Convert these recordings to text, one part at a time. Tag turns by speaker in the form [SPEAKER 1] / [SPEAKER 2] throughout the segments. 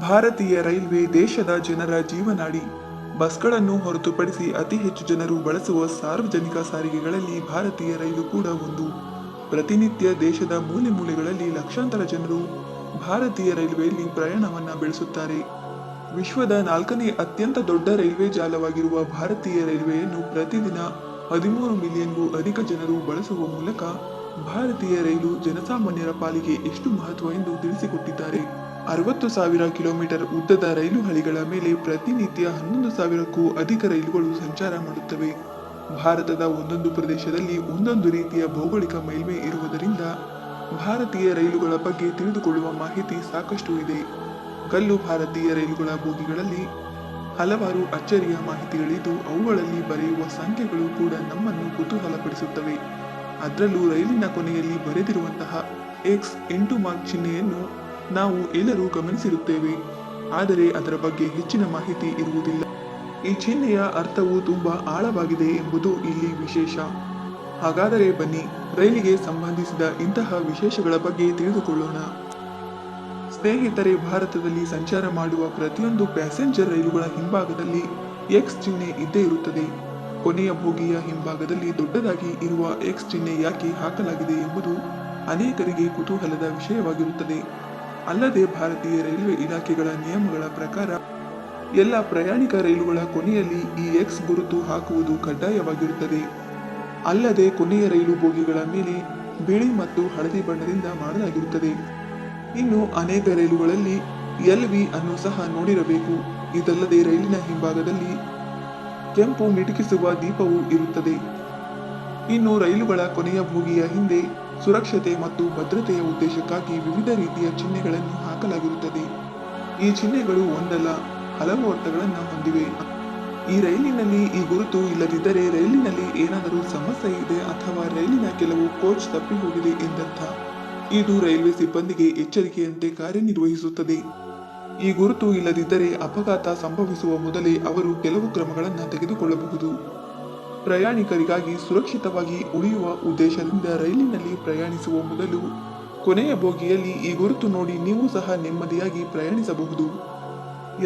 [SPEAKER 1] ಭಾರತೀಯ ರೈಲ್ವೆ ದೇಶದ ಜನರ ಜೀವನಾಡಿ, ಬಸ್ಗಳನ್ನು ಹೊರತುಪಡಿಸಿ ಅತಿ ಹೆಚ್ಚು ಜನರು ಬಳಸುವ ಸಾರ್ವಜನಿಕ ಸಾರಿಗೆಗಳಲ್ಲಿ ಭಾರತೀಯ ರೈಲು ಕೂಡ ಒಂದು. ಪ್ರತಿನಿತ್ಯ ದೇಶದ ಮೂಲೆ ಮೂಲೆಗಳಲ್ಲಿ ಲಕ್ಷಾಂತರ ಜನರು ಭಾರತೀಯ ರೈಲ್ವೆಯಲ್ಲಿ ಪ್ರಯಾಣವನ್ನ ಬೆಳೆಸುತ್ತಾರೆ. ವಿಶ್ವದ ನಾಲ್ಕನೇ ಅತ್ಯಂತ ದೊಡ್ಡ ರೈಲ್ವೆ ಜಾಲವಾಗಿರುವ ಭಾರತೀಯ ರೈಲ್ವೆಯನ್ನು ಪ್ರತಿದಿನ ಹದಿಮೂರು ಮಿಲಿಯನ್ಗೂ ಅಧಿಕ ಜನರು ಬಳಸುವ ಮೂಲಕ ಭಾರತೀಯ ರೈಲು ಜನಸಾಮಾನ್ಯರ ಪಾಲಿಗೆ ಎಷ್ಟು ಮಹತ್ವ ಎಂದು ತಿಳಿಸಿಕೊಟ್ಟಿದ್ದಾರೆ. ಅರವತ್ತು ಸಾವಿರ ಕಿಲೋಮೀಟರ್ ಉದ್ದದ ರೈಲು ಹಳಿಗಳ ಮೇಲೆ ಪ್ರತಿನಿತ್ಯ ಹನ್ನೊಂದು ಸಾವಿರಕ್ಕೂ ಅಧಿಕ ರೈಲುಗಳು ಸಂಚಾರ ಮಾಡುತ್ತವೆ. ಭಾರತದ ಒಂದೊಂದು ಪ್ರದೇಶದಲ್ಲಿ ಒಂದೊಂದು ರೀತಿಯ ಭೌಗೋಳಿಕ ಮೇಲ್ಮೆ ಇರುವುದರಿಂದ ಭಾರತೀಯ ರೈಲುಗಳ ಬಗ್ಗೆ ತಿಳಿದುಕೊಳ್ಳುವ ಮಾಹಿತಿ ಸಾಕಷ್ಟು ಇದೆ. ಕಲ್ಲು ಭಾರತೀಯ ರೈಲುಗಳ ಬೋಗಿಗಳಲ್ಲಿ ಹಲವಾರು ಅಚ್ಚರಿಯ ಮಾಹಿತಿಗಳಿದ್ದು, ಅವುಗಳಲ್ಲಿ ಬರೆಯುವ ಸಂಖ್ಯೆಗಳು ಕೂಡ ನಮ್ಮನ್ನು ಕುತೂಹಲಪಡಿಸುತ್ತವೆ. ಅದರಲ್ಲೂ ರೈಲಿನ ಕೊನೆಯಲ್ಲಿ ಬರೆದಿರುವಂತಹ ಎಕ್ಸ್ ಎಂಟು ಮಾರ್ಕ್ ಚಿಹ್ನೆಯನ್ನು ನಾವು ಎಲ್ಲರೂ ಗಮನಿಸಿರುತ್ತೇವೆ. ಆದರೆ ಅದರ ಬಗ್ಗೆ ಹೆಚ್ಚಿನ ಮಾಹಿತಿ ಇರುವುದಿಲ್ಲ. ಈ ಚಿಹ್ನೆಯ ಅರ್ಥವು ತುಂಬಾ ಆಳವಾಗಿದೆ ಎಂಬುದು ಇಲ್ಲಿ ವಿಶೇಷ. ಹಾಗಾದರೆ ಬನ್ನಿ, ರೈಲಿಗೆ ಸಂಬಂಧಿಸಿದ ಇಂತಹ ವಿಶೇಷಗಳ ಬಗ್ಗೆ ತಿಳಿದುಕೊಳ್ಳೋಣ. ಸ್ನೇಹಿತರೆ, ಭಾರತದಲ್ಲಿ ಸಂಚಾರ ಮಾಡುವ ಪ್ರತಿಯೊಂದು ಪ್ಯಾಸೆಂಜರ್ ರೈಲುಗಳ ಹಿಂಭಾಗದಲ್ಲಿ ಎಕ್ಸ್ ಚಿಹ್ನೆ ಇದ್ದೇ ಇರುತ್ತದೆ. ಕೊನೆಯ ಬೋಗಿಯ ಹಿಂಭಾಗದಲ್ಲಿ ದೊಡ್ಡದಾಗಿ ಇರುವ ಎಕ್ಸ್ ಚಿಹ್ನೆ ಯಾಕೆ ಹಾಕಲಾಗಿದೆ ಎಂಬುದು ಅನೇಕರಿಗೆ ಕುತೂಹಲದ ವಿಷಯವಾಗಿರುತ್ತದೆ. ಅಲ್ಲದೆ ಭಾರತೀಯ ರೈಲ್ವೆ ಇಲಾಖೆಗಳ ನಿಯಮಗಳ ಪ್ರಕಾರ ಎಲ್ಲ ಪ್ರಯಾಣಿಕ ರೈಲುಗಳ ಕೊನೆಯಲ್ಲಿ ಈ ಎಕ್ಸ್ ಗುರುತು ಹಾಕುವುದು ಕಡ್ಡಾಯವಾಗಿರುತ್ತದೆ. ಅಲ್ಲದೆ ಕೊನೆಯ ರೈಲು ಬೋಗಿಗಳ ಮೇಲೆ ಬಿಳಿ ಮತ್ತು ಹಳದಿ ಬಣ್ಣದಿಂದ ಮಾಡಲಾಗಿರುತ್ತದೆ. ಇನ್ನು ಅನೇಕ ರೈಲುಗಳಲ್ಲಿ ಎಲ್ ವಿ ಅನ್ನು ಸಹ ನೋಡಿರಬೇಕು. ಇದಲ್ಲದೆ ರೈಲಿನ ಹಿಂಭಾಗದಲ್ಲಿ ಕೆಂಪು ಮಿಟುಕಿಸುವ ದೀಪವು ಇರುತ್ತದೆ. ಇನ್ನು ರೈಲುಗಳ ಕೊನೆಯ ಭೋಗಿಯ ಹಿಂದೆ ಸುರಕ್ಷತೆ ಮತ್ತು ಭದ್ರತೆಯ ಉದ್ದೇಶಕ್ಕಾಗಿ ವಿವಿಧ ರೀತಿಯ ಚಿಹ್ನೆಗಳನ್ನು ಹಾಕಲಾಗಿರುತ್ತದೆ. ಈ ಚಿಹ್ನೆಗಳು ಒಂದಲ್ಲ, ಹಲವು ಅರ್ಥಗಳನ್ನು ಹೊಂದಿವೆ. ಈ ರೈಲಿನಲ್ಲಿ ಈ ಗುರುತು ಇಲ್ಲದಿದ್ದರೆ ರೈಲಿನಲ್ಲಿ ಏನಾದರೂ ಸಮಸ್ಯೆ ಇದೆ ಅಥವಾ ರೈಲಿನ ಕೆಲವು ಕೋಚ್ ತಪ್ಪಿ ಹೋಗಿದೆ ಎಂದರ್ಥ. ಇದು ರೈಲ್ವೆ ಸಿಬ್ಬಂದಿಗೆ ಎಚ್ಚರಿಕೆಯಂತೆ ಕಾರ್ಯನಿರ್ವಹಿಸುತ್ತದೆ. ಈ ಗುರುತು ಇಲ್ಲದಿದ್ದರೆ ಅಪಘಾತ ಸಂಭವಿಸುವ ಮೊದಲೇ ಅವರು ಕೆಲವು ಕ್ರಮಗಳನ್ನು ತೆಗೆದುಕೊಳ್ಳಬಹುದು. ಪ್ರಯಾಣಿಕರಿಗಾಗಿ ಸುರಕ್ಷಿತವಾಗಿ ಉಳಿಯುವ ಉದ್ದೇಶದಿಂದ ರೈಲಿನಲ್ಲಿ ಪ್ರಯಾಣಿಸುವ ಮೊದಲು ಕೊನೆಯ ಬೋಗಿಯಲ್ಲಿ ಈ ಗುರುತು ನೋಡಿ ನೀವು ಸಹ ನೆಮ್ಮದಿಯಾಗಿ ಪ್ರಯಾಣಿಸಬಹುದು.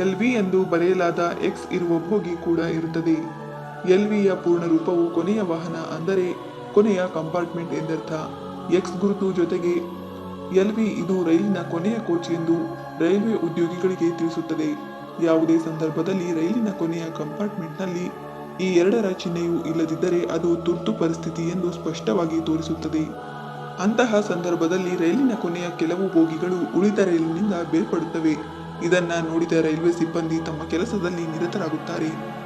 [SPEAKER 1] ಎಲ್ ವಿ ಎಂದು ಬರೆಯಲಾದ ಎಕ್ಸ್ ಇರುವ ಬೋಗಿ ಕೂಡ ಇರುತ್ತದೆ. ಎಲ್ ವಿಯ ಪೂರ್ಣ ರೂಪವು ಕೊನೆಯ ವಾಹನ ಅಂದರೆ ಕೊನೆಯ ಕಂಪಾರ್ಟ್ಮೆಂಟ್ ಎಂದರ್ಥ. ಎಕ್ಸ್ ಗುರುತು ಜೊತೆಗೆ ಎಲ್ ವಿ ಇದು ರೈಲಿನ ಕೊನೆಯ ಕೋಚ್ ಎಂದು ರೈಲ್ವೆ ಉದ್ಯೋಗಿಗಳಿಗೆ ತಿಳಿಸುತ್ತದೆ. ಯಾವುದೇ ಸಂದರ್ಭದಲ್ಲಿ ರೈಲಿನ ಕೊನೆಯ ಕಂಪಾರ್ಟ್ಮೆಂಟ್ನಲ್ಲಿ ಈ ಎರಡರ ಚಿಹ್ನೆಯು ಇಲ್ಲದಿದ್ದರೆ ಅದು ತುರ್ತು ಪರಿಸ್ಥಿತಿ ಎಂದು ಸ್ಪಷ್ಟವಾಗಿ ತೋರಿಸುತ್ತದೆ. ಅಂತಹ ಸಂದರ್ಭದಲ್ಲಿ ರೈಲಿನ ಕೊನೆಯ ಕೆಲವು ಬೋಗಿಗಳು ಉಳಿದ ರೈಲಿನಿಂದ ಬೇರ್ಪಡುತ್ತವೆ. ಇದನ್ನು ನೋಡಿದ ರೈಲ್ವೆ ಸಿಬ್ಬಂದಿ ತಮ್ಮ ಕೆಲಸದಲ್ಲಿ ನಿರತರಾಗುತ್ತಾರೆ.